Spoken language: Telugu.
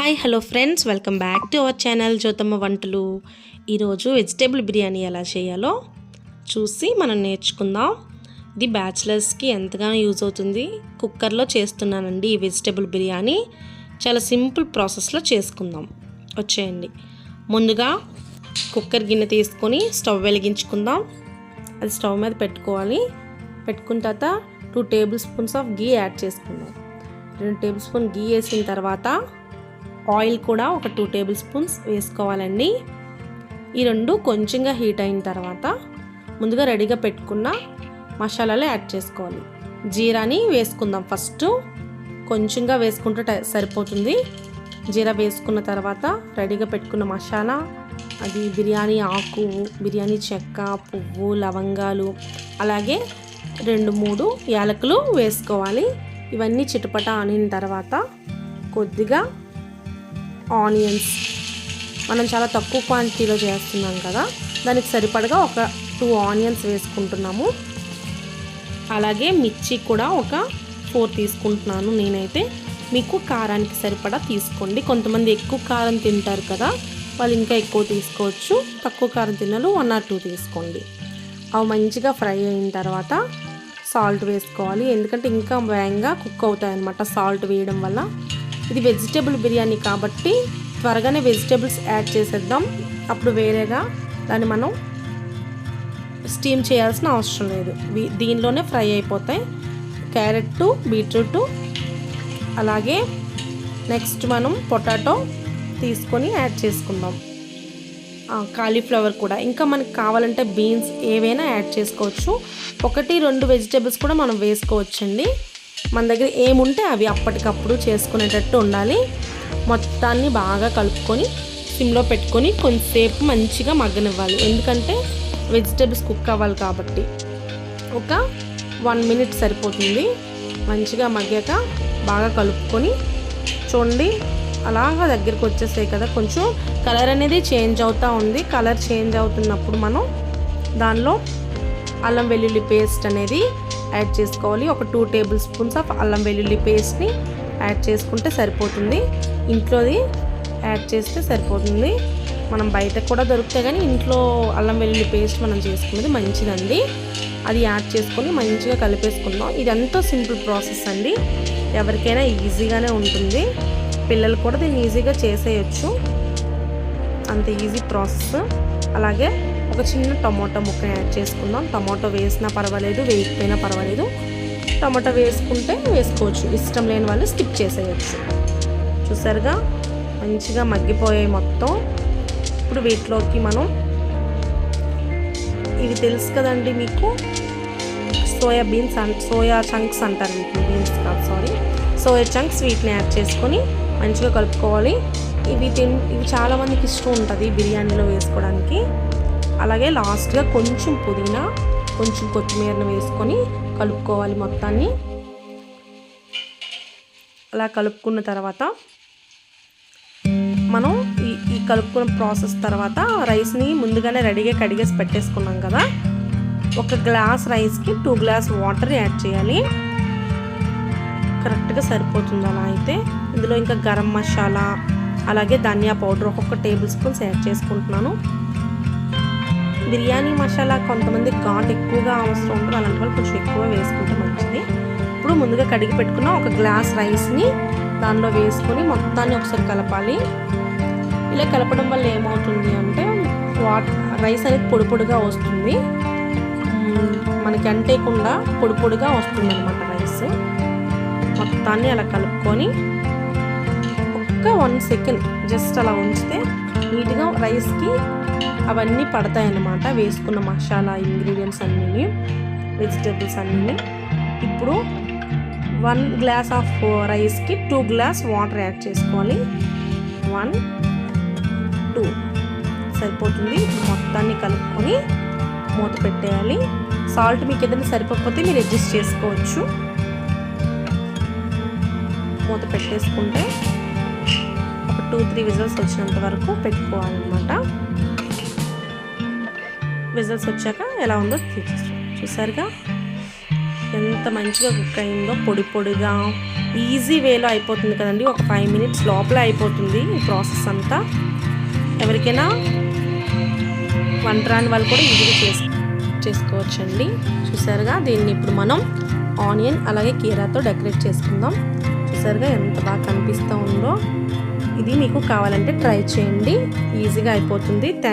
Hi hello friends welcome back to our channel Jyothamma వంటలు ఈరోజు వెజిటేబుల్ బిర్యానీ ఎలా చేయాలో చూసి మనం నేర్చుకుందాం. ఇది బ్యాచిలర్స్కి ఎంతగానో యూజ్ అవుతుంది? కుక్కర్లో చేస్తున్నానండి ఈ వెజిటేబుల్ బిర్యానీ. చాలా సింపుల్ ప్రాసెస్లో చేసుకుందాం. వచ్చేయండి. ముందుగా కుక్కర్ గిన్నె తీసుకొని స్టవ్ వెలిగించుకుందాం. అది స్టవ్ మీద పెట్టుకోవాలి. పెట్టుకున్న తర్వాత two tablespoons of ghee add చేసుకుందాం. రెండు టేబుల్ స్పూన్ గీ వేసిన తర్వాత ఆయిల్ కూడా ఒక టూ టేబుల్ స్పూన్స్ వేసుకోవాలండి. ఈ రెండు కొంచెంగా హీట్ అయిన తర్వాత ముందుగా రెడీగా పెట్టుకున్న మసాలాలు యాడ్ చేసుకోవాలి. జీరాని వేసుకుందాం ఫస్ట్. కొంచెంగా వేసుకుంటే ట- సరిపోతుంది. జీరా వేసుకున్న తర్వాత రెడీగా పెట్టుకున్న మసాలా అది బిర్యానీ ఆకు బిర్యానీ చెక్క పువ్వు లవంగాలు అలాగే రెండు మూడు యాలకులు వేసుకోవాలి. ఇవన్నీ చిటపట ఆనిన తర్వాత కొద్దిగా ఆనియన్స్. మనం చాలా తక్కువ క్వాంటిటీలో చేస్తున్నాం కదా దానికి సరిపడగా ఒక టూ ఆనియన్స్ వేసుకుంటున్నాము. అలాగే మిర్చి కూడా ఒక ఫోర్ తీసుకుంటున్నాను నేనైతే. మీకు కారానికి సరిపడా తీసుకోండి. కొంతమంది ఎక్కువ కారం తింటారు కదా వాళ్ళు ఇంకా ఎక్కువ తీసుకోవచ్చు. తక్కువ కారం తిన్నలు వన్ ఆర్ టూ తీసుకోండి. అవి మంచిగా ఫ్రై అయిన తర్వాత సాల్ట్ వేసుకోవాలి. ఎందుకంటే ఇంకా వేగంగా కుక్ అవుతాయి అన్నమాట సాల్ట్ వేయడం వల్ల. ఇది వెజిటేబుల్ బిర్యానీ కాబట్టి త్వరగానే వెజిటేబుల్స్ యాడ్ చేసేద్దాం. అప్పుడు వేరేగా దాన్ని మనం స్టీమ్ చేయాల్సిన అవసరం లేదు. దీనిలోనే ఫ్రై అయిపోతాయి. క్యారెట్ బీట్రూట్ అలాగే నెక్స్ట్ మనం పొటాటో తీసుకొని యాడ్ చేసుకుందాం. కాలీఫ్లవర్ కూడా. ఇంకా మనకి కావాలంటే బీన్స్ ఏవైనా యాడ్ చేసుకోవచ్చు. ఒకటి రెండు వెజిటేబుల్స్ కూడా మనం వేసుకోవచ్చండి. మన దగ్గర ఏముంటే అవి అప్పటికప్పుడు చేసుకునేటట్టు ఉండాలి. మొత్తాన్ని బాగా కలుపుకొని సిమ్లో పెట్టుకొని కొంతసేపు మంచిగా మగ్గనివ్వాలి. ఎందుకంటే వెజిటేబుల్స్ కుక్ అవ్వాలి కాబట్టి. ఒక వన్ మినిట్ సరిపోతుంది. మంచిగా మగ్గాక బాగా కలుపుకొని చూడండి. అలాగా దగ్గరికి వచ్చేసాయి కదా. కొంచెం కలర్ అనేది చేంజ్ అవుతూ ఉంది. కలర్ చేంజ్ అవుతున్నప్పుడు మనం దానిలో అల్లం వెల్లుల్లి పేస్ట్ అనేది యాడ్ చేసుకోవాలి. ఒక టూ టేబుల్ స్పూన్స్ ఆఫ్ అల్లం వెల్లుల్లి పేస్ట్ని యాడ్ చేసుకుంటే సరిపోతుంది. ఇంట్లోది యాడ్ చేస్తే సరిపోతుంది. మనం బయట కూడా దొరుకుతాయి కానీ ఇంట్లో అల్లం వెల్లుల్లి పేస్ట్ మనం చేసుకునేది మంచిదండి. అది యాడ్ చేసుకొని మంచిగా కలిపేసుకుందాం. ఇదంతా సింపుల్ ప్రాసెస్ అండి. ఎవరికైనా ఈజీగానే ఉంటుంది. పిల్లలు కూడా దీన్ని ఈజీగా చేసేయచ్చు. అంత ఈజీ ప్రాసెస్ అలాగే ఒక చిన్న టమాటో ముక్క యాడ్ చేసుకుందాం. టమాటో వేసినా పర్వాలేదు వేయకపోయినా పర్వాలేదు. టమాటో వేసుకుంటే వేసుకోవచ్చు. ఇష్టం లేని వాళ్ళు స్కిప్ చేసేయచ్చు. చూసారుగా? మంచిగా మగ్గిపోయాయి మొత్తం. ఇప్పుడు వీటిలోకి మనం ఇవి తెలుసు కదండి మీకు? సోయా బీన్స్ సోయా చంక్స్ అంటారు వీటిని. బీన్స్ కాదు సారీ. సోయా చంక్స్ వీటిని యాడ్ చేసుకొని మంచిగా కలుపుకోవాలి. ఇవి తిన్ ఇవి చాలామందికి ఇష్టం ఉంటుంది బిర్యానీలో వేసుకోవడానికి. అలాగే లాస్ట్గా కొంచెం పుదీనా కొంచెం కొత్తిమీరను వేసుకొని కలుపుకోవాలి మొత్తాన్ని. అలా కలుపుకున్న తర్వాత మనం ఈ ఈ కలుపుకున్న ప్రాసెస్ తర్వాత రైస్ని ముందుగానే రెడీగా కడిగేసి పెట్టేసుకున్నాం కదా. ఒక గ్లాస్ రైస్కి టూ గ్లాస్ వాటర్ యాడ్ చేయాలి. కరెక్ట్గా సరిపోతుంది అలా అయితే. ఇందులో ఇంకా గరం మసాలా అలాగే ధనియా పౌడర్ ఒక్కొక్క టేబుల్ స్పూన్స్ యాడ్ చేసుకుంటున్నాను. బిర్యానీ మసాలా కొంతమంది ఘాట్ ఎక్కువగా అవసరం ఉంటుంది అలాంటి వాళ్ళు కొంచెం ఎక్కువ వేసుకుంటే మంచిది. ఇప్పుడు ముందుగా కడిగి పెట్టుకున్న ఒక గ్లాస్ రైస్ని దానిలో వేసుకొని మొత్తాన్ని ఒకసారి కలపాలి. ఇలా కలపడం వల్ల ఏమవుతుంది అంటే వాట్ రైస్ అనేది పొడి పొడిగా వస్తుంది. మనకి అంటేయకుండా పొడి పొడిగా వస్తుంది అనమాట రైస్. మొత్తాన్ని అలా కలుపుకొని ఒక్క వన్ సెకండ్ జస్ట్ అలా ఉంచితే నీట్గా రైస్కి అవన్నీ పడతాయి అన్నమాట వేసుకున్న మసాలా ఇంగ్రీడియంట్స్ అన్నీ వెజిటేబుల్స్ అన్నీ ఇప్పుడు వన్ గ్లాస్ ఆఫ్ రైస్కి టూ గ్లాస్ వాటర్ యాడ్ చేసుకోవాలి. One two. సరిపోతుంది. మొత్తాన్ని కలుపుకొని మూత పెట్టేయాలి. సాల్ట్ మీకు ఏదైనా సరిపోకపోతే మీరు అడ్జస్ట్ చేసుకోవచ్చు. మూత పెట్టేసుకుంటే టూ త్రీ విజిల్స్ వచ్చినంత వరకు పెట్టుకోవాలన్నమాట. విజిల్స్ వచ్చాక ఎలా ఉందో తీసేస్తాం చూసారుగా? ఎంత మంచిగా కుక్ అయిందో పొడి పొడిగా ఈజీ వేలో అయిపోతుంది కదండి. ఒక ఫైవ్ మినిట్స్ లోపల అయిపోతుంది ఈ ప్రాసెస్ అంతా. ఎవరికైనా వంట రాని వాళ్ళు కూడా ఈజీగా చేసు చేసుకోవచ్చండి. చూసారుగా? దీన్ని ఇప్పుడు మనం ఆనియన్ అలాగే కీరాతో డెకరేట్ చేసుకుందాం. చూసారుగా ఎంత బాగా కనిపిస్తూ ఉందో? ఇది మీకు కావాలంటే ట్రై చేయండి. ఈజీగా అయిపోతుంది.